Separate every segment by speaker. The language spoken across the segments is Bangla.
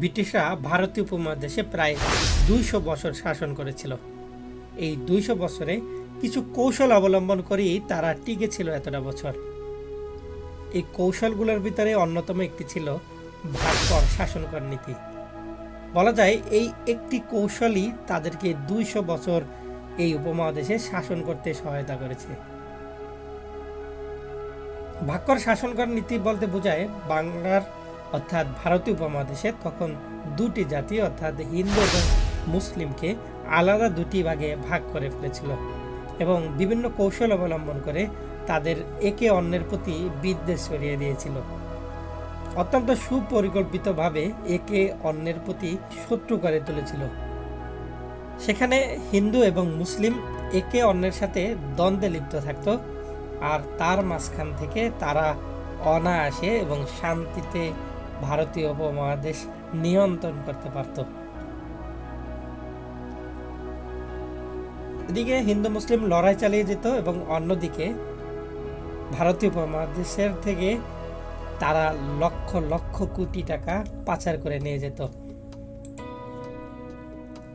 Speaker 1: ব্রিটিশরা ভারতীয় উপমহাদেশে প্রায় দুইশো বছর শাসন করেছিল। এই দুইশো বছরে কিছু কৌশল অবলম্বন করেই তারা টিকে ছিল এতটা বছর। এই কৌশলগুলোর ভিতরে অন্যতম একটি ছিল ভাস্কর শাসনকর নীতি। বলা যায় এই একটি কৌশলই তাদেরকে দুইশো বছর এই উপমহাদেশে শাসন করতে সহায়তা করেছে। ভাক্কর শাসনকর নীতি বলতে বোঝায় বাংলার অর্থাৎ ভারতীয় উপমহাদেশে তখন দুটি জাতি, অর্থাৎ হিন্দু এবং মুসলিমকে আলাদা দুটি ভাগে ভাগ করে ফেলেছিল এবং বিভিন্ন কৌশল অবলম্বন করে তাদের একে অন্যের প্রতি বিদ্বেষ ছড়িয়ে দিয়েছিল। অত্যন্ত সুপরিকল্পিতভাবে একে অন্যের প্রতি শত্রু করে তুলেছিল। সেখানে হিন্দু এবং মুসলিম একে অন্যের সাথে দ্বন্দ্বে লিপ্ত থাকত আর তার মাঝখান থেকে তারা অনায়াসে এবং শান্তিতে ভারতীয় উপমহাদেশ নিয়ন্ত্রণ করতে পারত। এদিকে হিন্দু মুসলিম লড়াই চালিয়ে যেত এবং অন্যদিকে ভারতীয় উপমহাদেশের থেকে তারা লক্ষ লক্ষ কোটি টাকা পাচার করে নিয়ে যেত।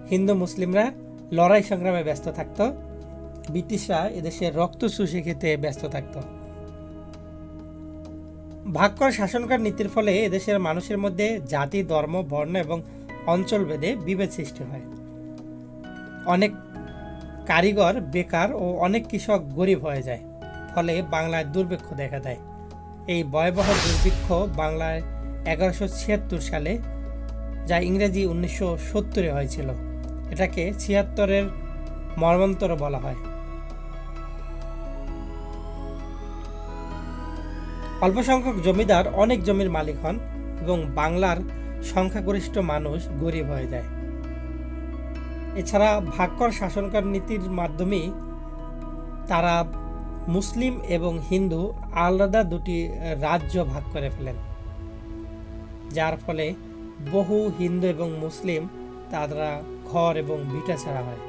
Speaker 1: হিন্দু মুসলিমরা লড়াই সংগ্রামে ব্যস্ত থাকত। ব্রিটিশরা এদেশের রক্ত শুষে খেতে ব্যস্ত থাকত। ভাগ্যর শাসনকার নীতির ফলে এদেশের মানুষের মধ্যে জাতি, ধর্ম, বর্ণ এবং অঞ্চল ভেদে বিভেদ সৃষ্টি হয়। অনেক কারিগর, বেকার ও অনেক কৃষক গরিব হয়ে যায়, ফলে বাংলায় দুর্ভিক্ষ দেখা দেয়। এই ভয়াবহ দুর্ভিক্ষ বাংলায় এগারোশো ছিয়াত্তর সালে, যা ইংরেজি উনিশশো সত্তরে হয়েছিল, এটাকে ছিয়াত্তরের মর্মান্তর বলা হয়। অল্প সংখ্যক জমিদার অনেক জমির মালিক হন এবং বাংলার সংখ্যাগরিষ্ঠ মানুষ গরিব হয়ে যায়। এছাড়া ভাগ্যর শাসনকার নীতির মাধ্যমে তারা মুসলিম এবং হিন্দু আলাদা দুটি রাজ্য ভাগ করে ফেলেন, যার ফলে বহু হিন্দু এবং মুসলিম তারা ঘর এবং ভিটা ছাড়া হয়।